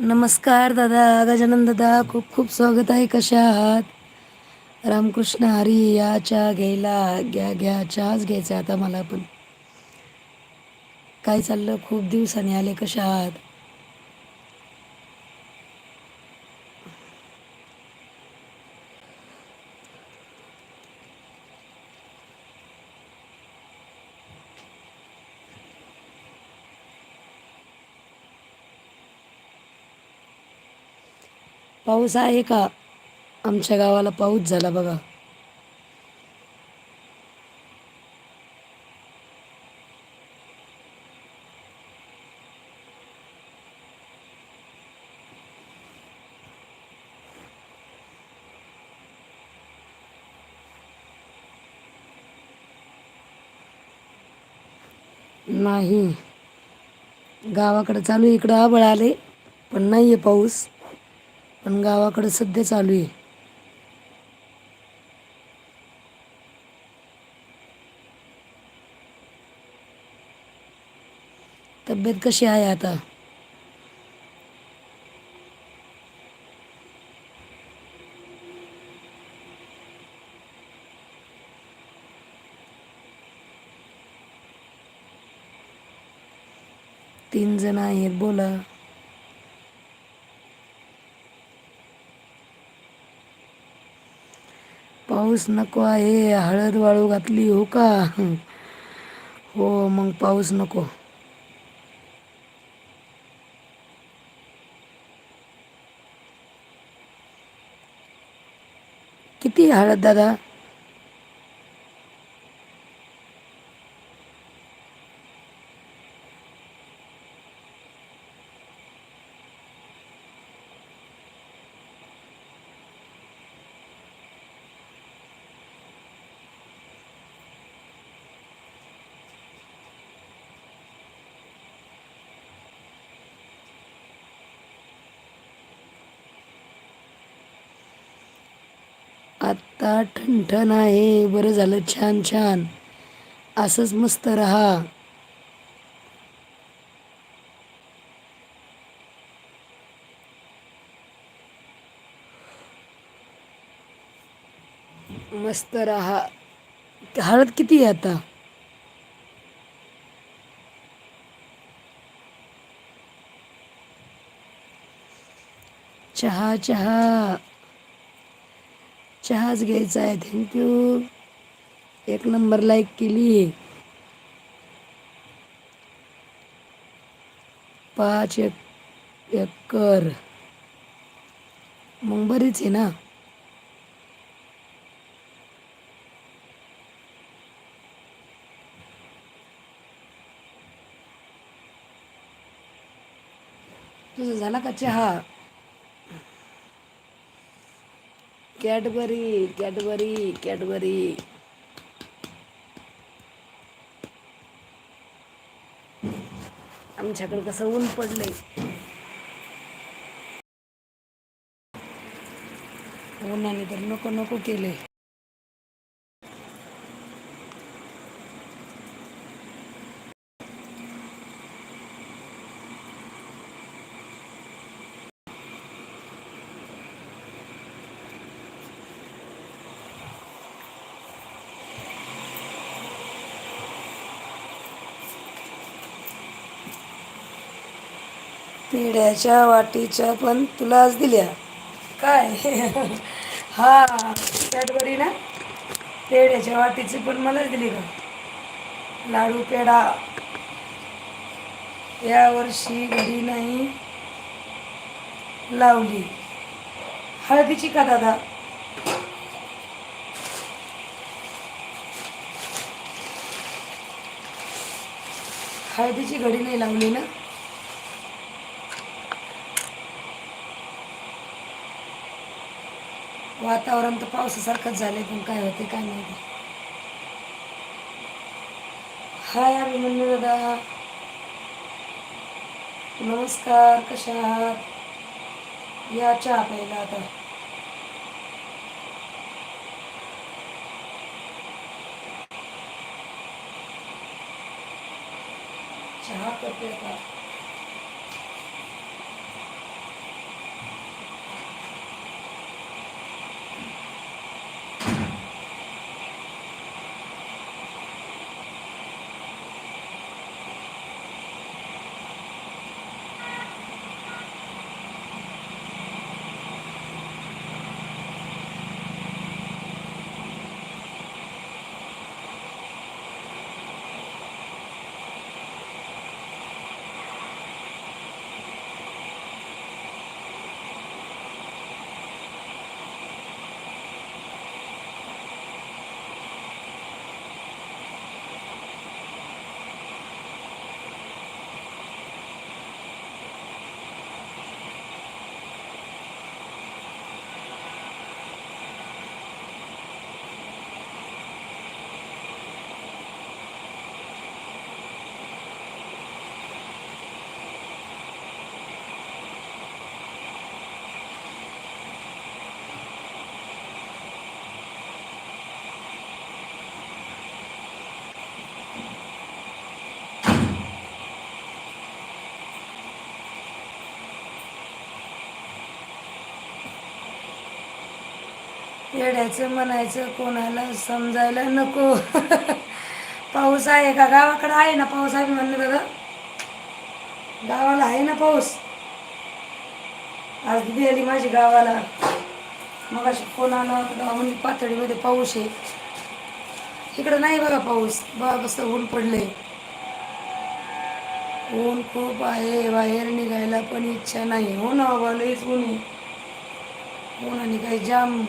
नमस्कार दादा गजानन दादा. खूप खूप स्वागत आहे. कशा आहात? रामकृष्ण हरी या चहा घ्यायला घ्या घ्या. चहाच घ्यायचा आता मला पण. काय चाललं? खूप दिवसांनी आले. कशा आहात? पाऊस आहे का? आमच्या गावाला पाऊस झाला बघा. नाही. गावाकडे चालू आहे इकडं आबळ आले पण नाही आहे पाऊस. पण गावाकडे सध्या चालू आहे. तब्येत कशी आहे आता? तीन जण आहेत बोला. पाऊस नको आहे हळद वाळू घातली हो का? हो मग पाऊस नको. किती हळद दादा? आत्ता ठणठण आहे. बरं झालं छान छान. असंच मस्त रहा. मस्त रहा. हळद किती आहे आता? चहा चहा. चहाच घ्यायचा आहे. थँक्यू एक नंबर लाईक केली. पाच एक एकर. मग बरीच आहे ना? तुझं झाला का चहा? Cadbury Cadbury Cadbury. आमच्याकडे कसं ऊन पडलंय. उन्हाने तर नको नको केले पेढ्याच्या वाटीच्या पण तुलाच दिल्या. काय? हा कॅडबरी ना पेढ्याच्या वाटीची पण मलाच दिली का लाडू पेढा. यावर्षी घरी नाही लावली. हळदीची का दादा? हळदीची घडी नाही लावली ना? वातावरण तर पावसासारखंच झालंय पण काय होते काय माहिती. हाय अभिमन्यू दादा नमस्कार कशा आहात? या चहा प्यायला आता. चहा करते आता येड्याचं म्हणायचं कोणाला समजायला नको. पाऊस आहे का? गावाकडे आहे ना पाऊस? आहे म्हणलं दादा गावाला आहे ना पाऊस? आज दिदी आली माझी गावाला. मग अशी फोन आला होता म्हणजे पातळीमध्ये पाऊस आहे. इकडं नाही बघा पाऊस. बघा कसं ऊन पडलंय. ऊन खूप आहे. बाहेर निघायला पण इच्छा नाही. हो ना बाबा लईच ऊन आहे. ऊन आणि काही जाम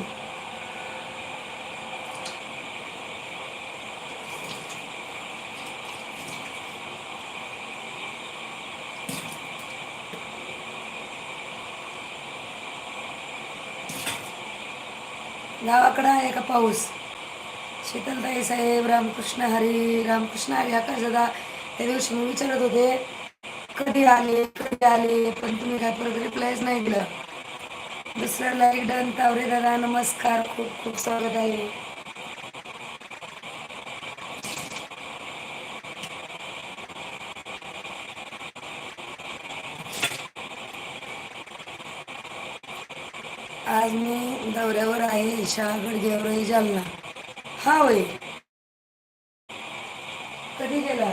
गावाकडं आहे का पाऊस? शीतलताई साहेब रामकृष्ण हरी रामकृष्ण हरी आकाश दादा त्या दिवशी मी विचारत होते कधी आले कधी आले? पण तुम्ही काय परत रिप्लायच नाही दिलं. दुसरा लाईक डन तावरे दादा नमस्कार खूप खूप स्वागत आहे आज मी दौऱ्यावर आहे शहागड जालना. हा वय. कधी गेला?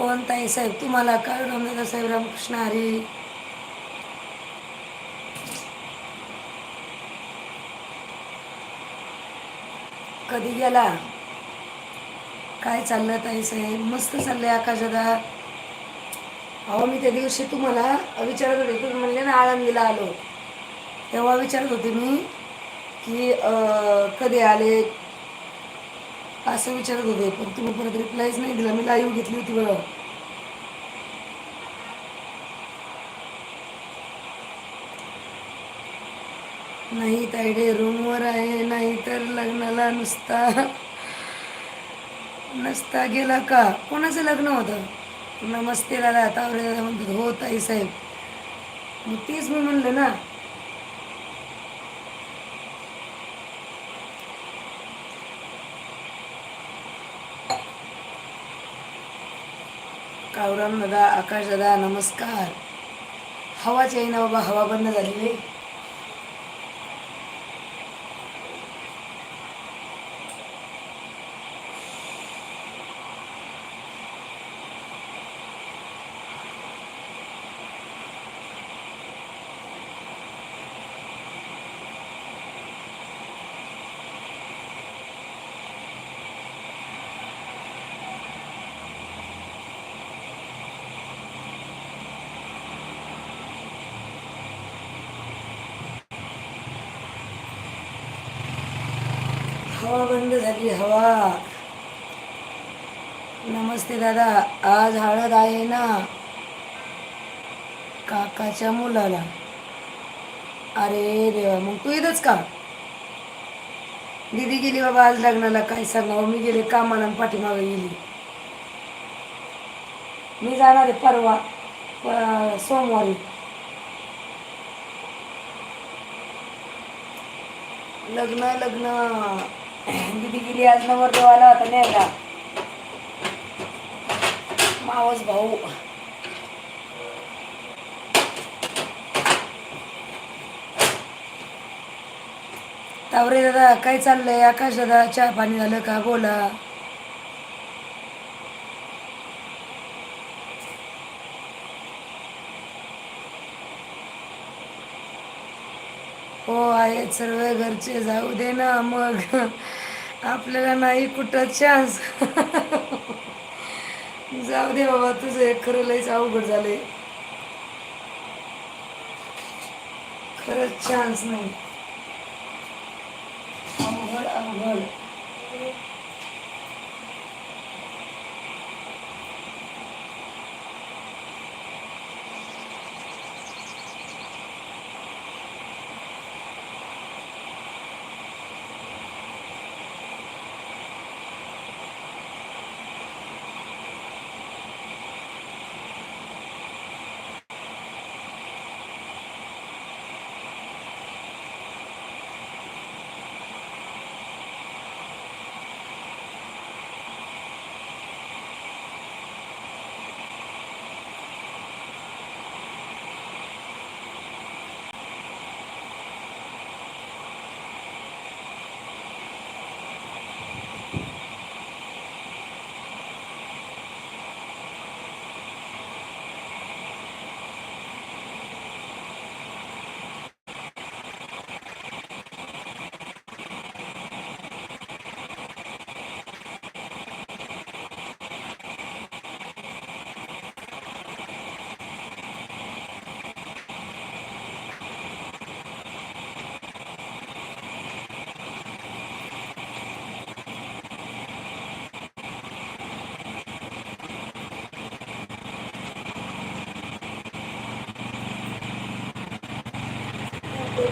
कोण ताई साहेब तुम्हाला काय रामदादा साहेब रामकृष्ण हरी? कधी गेला? काय चाललं ताई साहेब? मस्त चाललंय आकाशदा अहो मी त्या दिवशी तुम्हाला विचारत होते तुम्ही म्हणले ना आळंदीला आलो. तेव्हा विचारत होते मी की कधी आले? असं विचारत होते पण तुम्ही परत रिप्लायच नाही दिला. मी लाईव्ह घेतली होती बघा. नाही तायडे रूमवर आहे नाही तर लग्नाला नुसता नसता गेला का? कोणाचं लग्न होतं? नमस्ते दादा तावरे दादा म्हणतात हो ताई साहेब. मग तेच मी म्हणलं ना कावराम दादा आकाश दादा नमस्कार. हवाच आहे ना बाबा हवा बंद झालेली. हवा बंद झाली हवा. नमस्ते दादा आज हळद आहे ना? काकाच्या मुलाला. अरे देवा मग तू येतच का? दीदी गेली बाबा आज लग्नाला काय सांगावं हो, मी गेले कामाला पाठीमागे गेली. मी जाणार आहे परवा सोमवारी. लग्न लग्न. दिदी गेली आज नवर नवरदेवाला होता न्यायला. मावस भाऊ. तावरे दादा काय चाललंय? आकाश दादा चहा पाणी झालं का? बोला. हो आहेत सर्व घरचे जाऊ दे ना मग. आपल्याला नाही कुठं चान्स जाऊ दे बाबा तुझं एक खरं लयच अवघड झालंय. खरंच चान्स नाही. अवघड अवघड.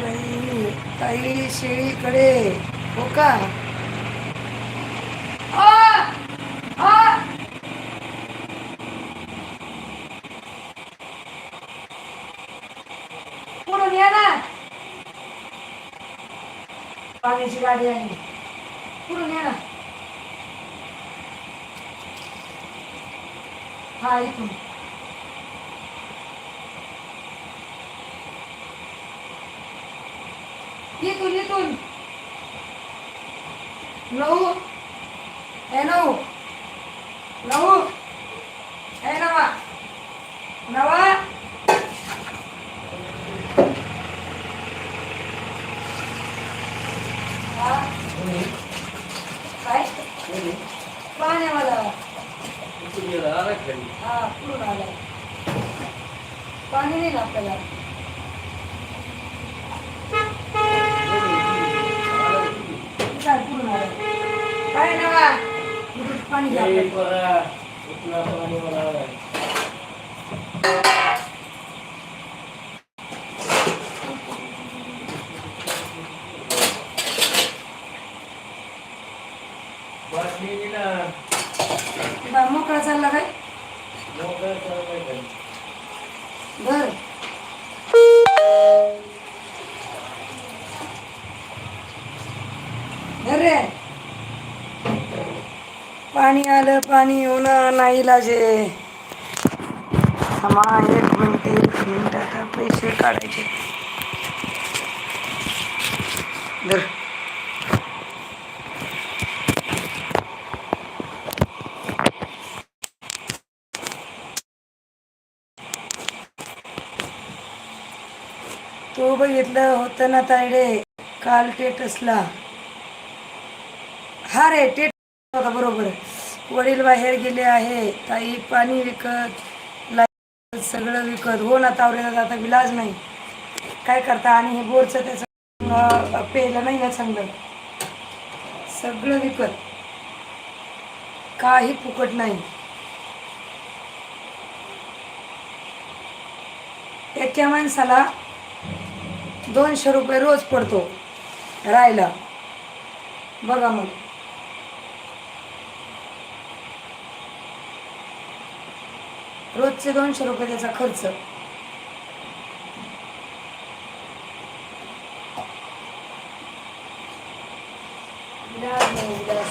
नाही ताई शेळीकडे. हो का? हो, हो. पुढून या ना. पाण्याची गाडी आहे. पुढून या ना. हा इथून इथून नऊ हे नऊ नऊ हे नवा नवा हा काय? पाण्या मला हा आला. पाणी नाही ना आपल्याला. काय पुढून आलं. काय नवा? पाणी घ्या आपल्याला. बा, मोकळा चालला काय बर धर रे पाणी आलं पाणी होणं नाही लाजे. थांबा एक मिनिट एक मिनिट आता पैसे काढायचे. धर. तो बघितलं होतं ना तायडे काल टेटसला. हा रे टेट होता बरोबर. वडील बाहेर गेले आहे ताई पाणी विकत लाइट सगळं विकत. हो ना तावरेला आता विलाज नाही. काय करता? आणि हे बोरचं त्याचं पेलं नाही ना चांगलं. सगळं विकत. काही फुकट नाही. एका माणसाला दोनशे रुपये रोज पडतो राहायला. बघा मग. रोजचे दोनशे रुपये त्याचा खर्च.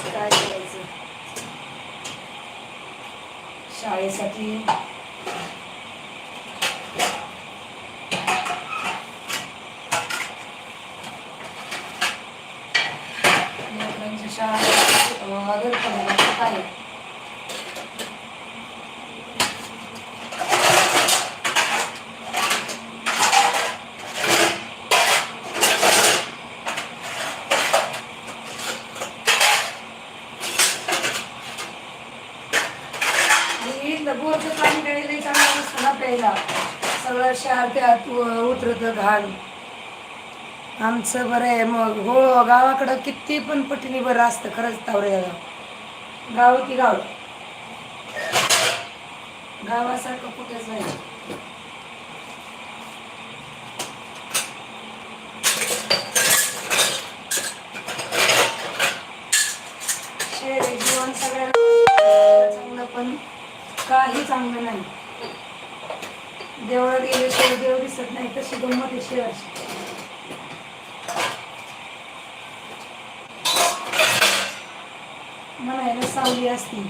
काय करायचं? शाळेसाठी लेकरांची शाळा अं, आदर करायला काय आणि इथलं बोरचं पाणी प्यायला चांगलं सगळं शहर त्यात उतरतं घाण. आमचं बरं आहे मग. हो गावाकडं किती पण पटीने बरं असतं खरंच तावरे गाव गाव की गाव? गावासारखं कुठेच नाही. शहरी जीवन सगळ्यांना चांगलं पण काही चांगलं नाही. देवळात गेल्याशिवाय देव दिसत नाही तशी गंमत आहे शहराची म्हणायला सावली असती.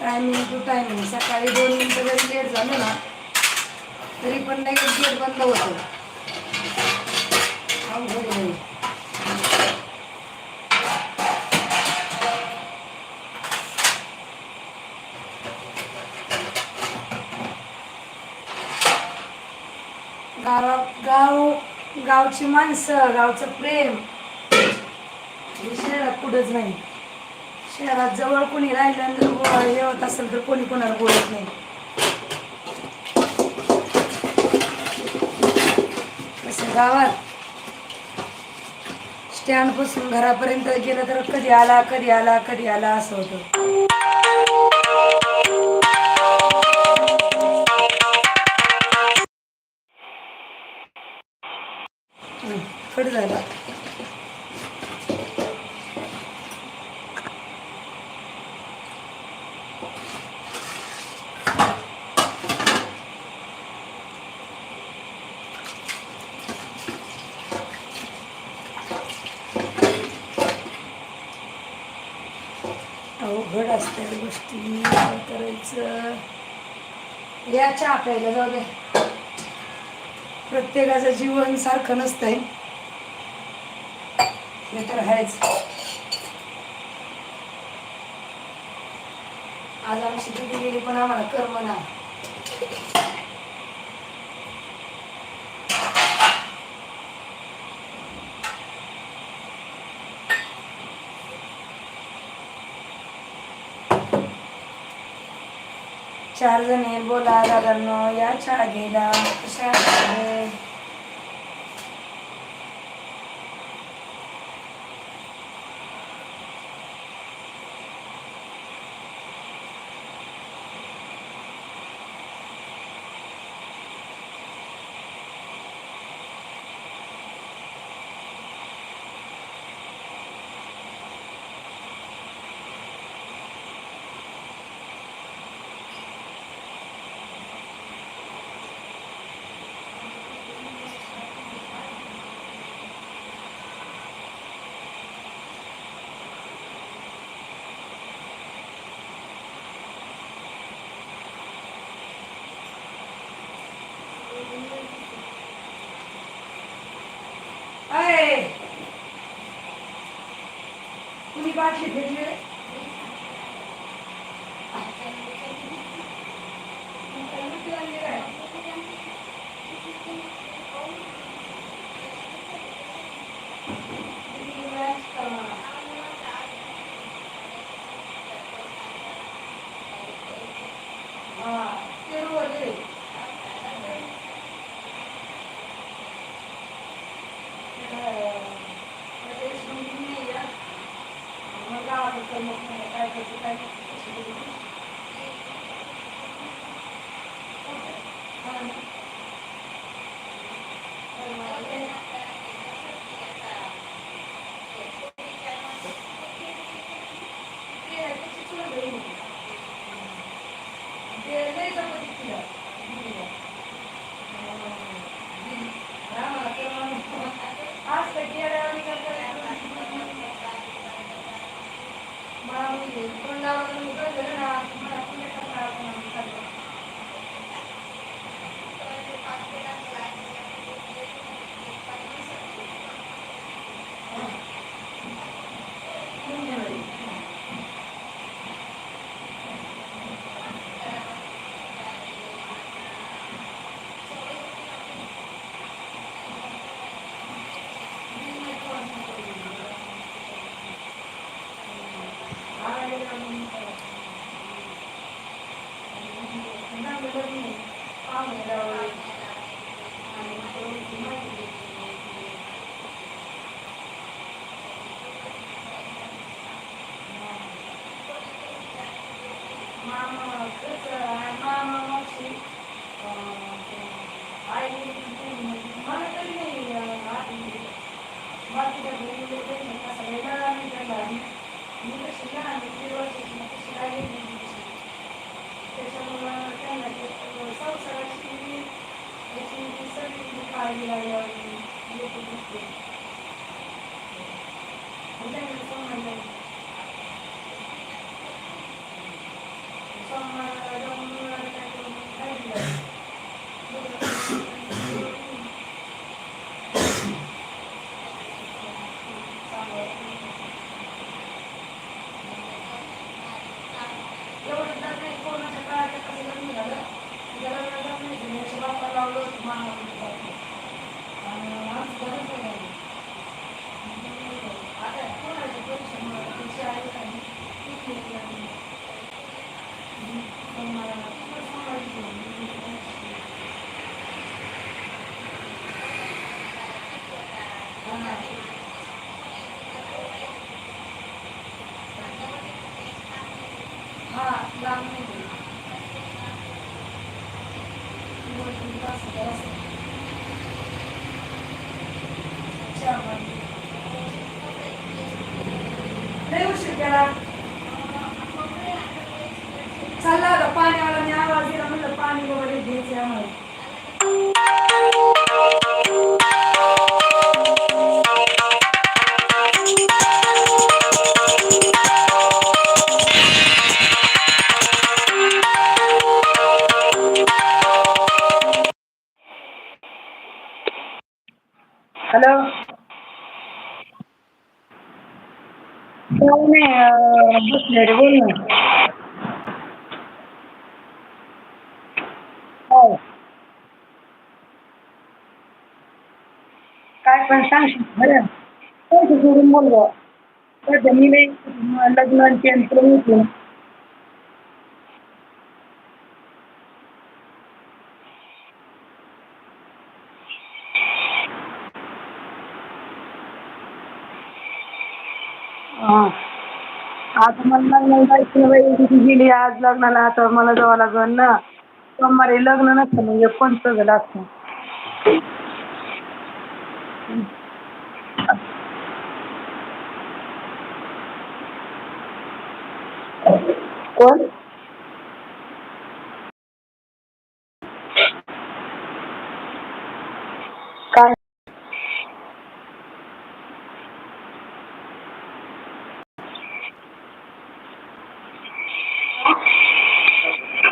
टायमिंग टू टायमिंग सकाळी दोन मिनिटं जरी लेट झालं ना तरी पण लगेच गेट बंद होतं अवघड आहे. गावा गाव गावची माणसं गावचं प्रेम. हे शहरात कुठंच नाही. शहरात जवळ कोणी राहिलं जर हे होत असेल तर कोणी कोणाला बोलत नाही. तसं गावात. स्टँडपासून घरापर्यंत गेलं तर कधी आला कधी आला कधी आला असं होतं. अवघड असतात गोष्टी काय करायचं? या चहा प्यायला जाऊ द्या प्रत्येकाचं जीवन सारखं नसतंय. हे तर आहेच. आज आमची दिली गेली पण आम्हाला कर्म नाही. चार जणे बोला दादांनो या चहा घ्यायला. कशा Thank you. काही नाही अं, बसले रे बोल ना हो काय पण सांगशील बरं पैसे सोडून बोल गं सध्या मी नाही लग्न आणि ते आणि तुला माहिती आहे. हां आता मला लग्नाला जायचं बाई तिथे गेली आज लग्नाला आता मला जावं लागेल ना. सोमवारी लग्न नसतं म्हणजे कोणतं पण सगळं लागतं कोण काय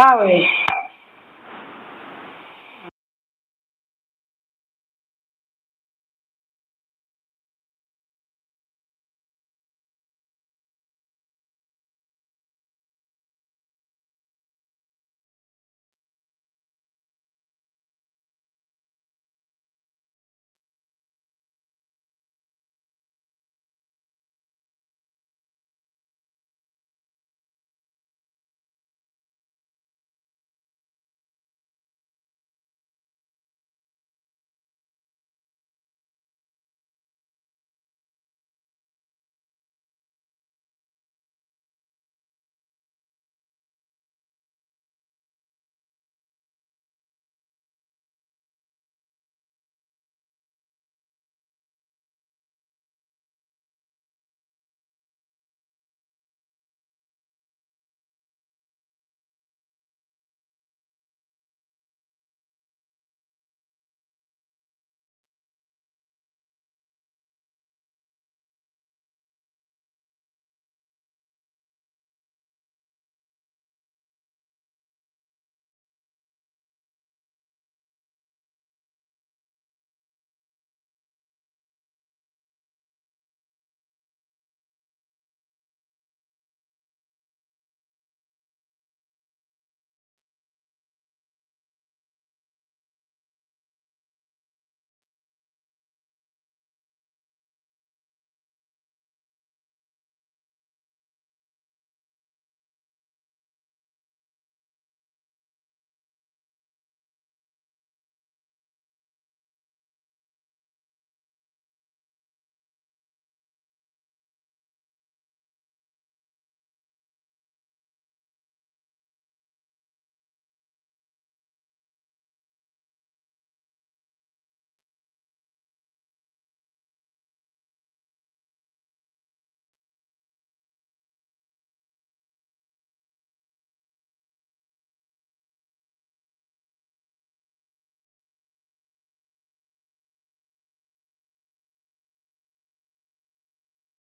का होय